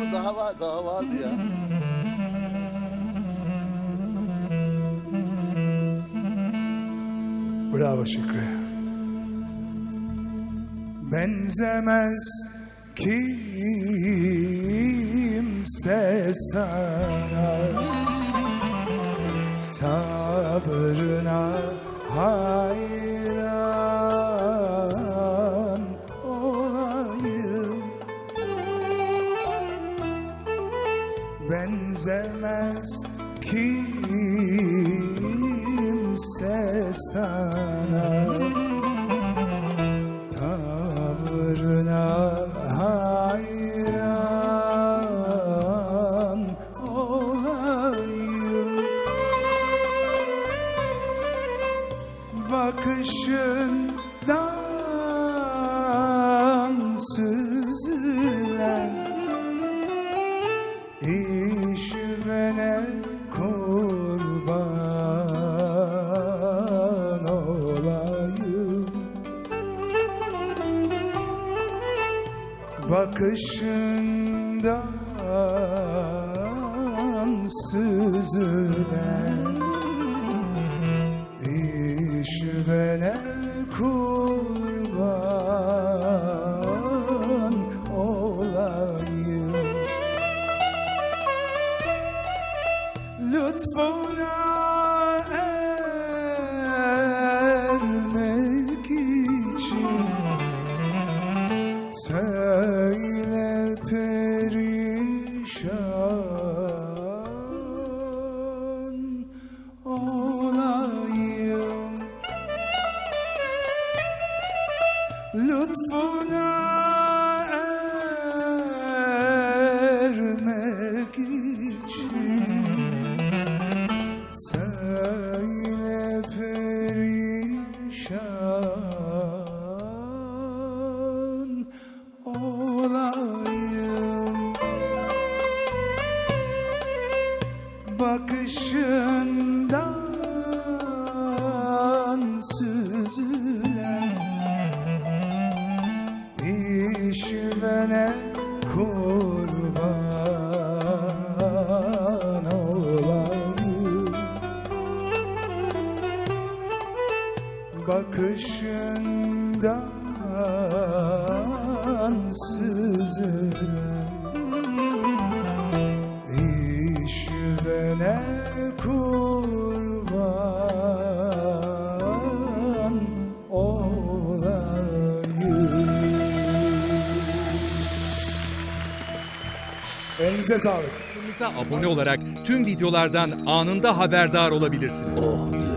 hava hava ya. Bravo Şükrü. Benzemez kimse sana Tavrına Benzemez kimse sana. Tavrına hayran olayım. Bakışından süzülen Bakışından süzülen İşvene kurban Söyle perişan olayım. Lütfuna ermek için Söyle perişan Bakışından süzülen İşvene kurban olayım. Bakışından Elinize sağlık. Kanalımıza abone olarak tüm videolardan anında haberdar olabilirsiniz. Oh.